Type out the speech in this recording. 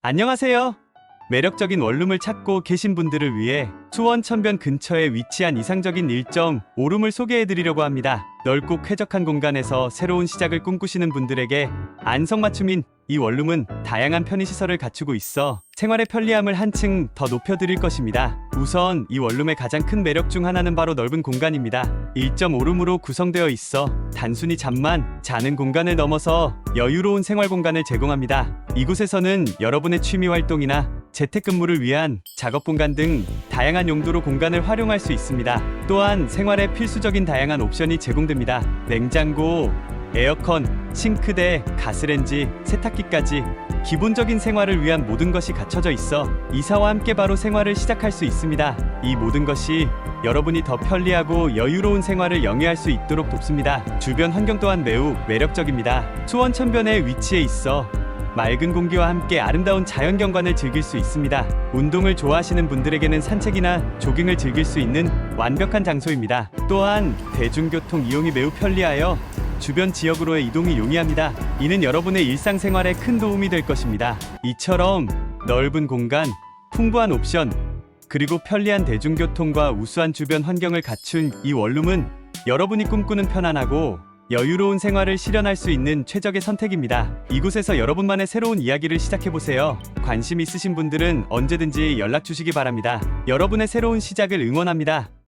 안녕하세요. 매력적인 원룸을 찾고 계신 분들을 위해 수원 천변 근처에 위치한 이상적인 1.5룸을 소개해 드리려고 합니다. 넓고 쾌적한 공간에서 새로운 시작을 꿈꾸시는 분들에게 안성맞춤인 이 원룸은 다양한 편의시설을 갖추고 있어 생활의 편리함을 한층 더 높여드릴 것입니다. 우선 이 원룸의 가장 큰 매력 중 하나는 바로 넓은 공간입니다. 1.5룸으로 구성되어 있어 단순히 잠만 자는 공간을 넘어서 여유로운 생활 공간을 제공합니다. 이곳에서는 여러분의 취미 활동이나 재택근무를 위한 작업 공간 등 다양한 용도로 공간을 활용할 수 있습니다. 또한 생활에 필수적인 다양한 옵션이 제공됩니다. 냉장고, 에어컨, 싱크대, 가스렌지, 세탁기까지 기본적인 생활을 위한 모든 것이 갖춰져 있어 이사와 함께 바로 생활을 시작할 수 있습니다. 이 모든 것이 여러분이 더 편리하고 여유로운 생활을 영위할 수 있도록 돕습니다. 주변 환경 또한 매우 매력적입니다. 수원 천변에 위치해 있어 맑은 공기와 함께 아름다운 자연 경관을 즐길 수 있습니다. 운동을 좋아하시는 분들에게는 산책이나 조깅을 즐길 수 있는 완벽한 장소입니다. 또한 대중교통 이용이 매우 편리하여 주변 지역으로의 이동이 용이합니다. 이는 여러분의 일상생활에 큰 도움이 될 것입니다. 이처럼 넓은 공간, 풍부한 옵션, 그리고 편리한 대중교통과 우수한 주변 환경을 갖춘 이 원룸은 여러분이 꿈꾸는 편안하고 여유로운 생활을 실현할 수 있는 최적의 선택입니다. 이곳에서 여러분만의 새로운 이야기를 시작해보세요. 관심 있으신 분들은 언제든지 연락 주시기 바랍니다. 여러분의 새로운 시작을 응원합니다.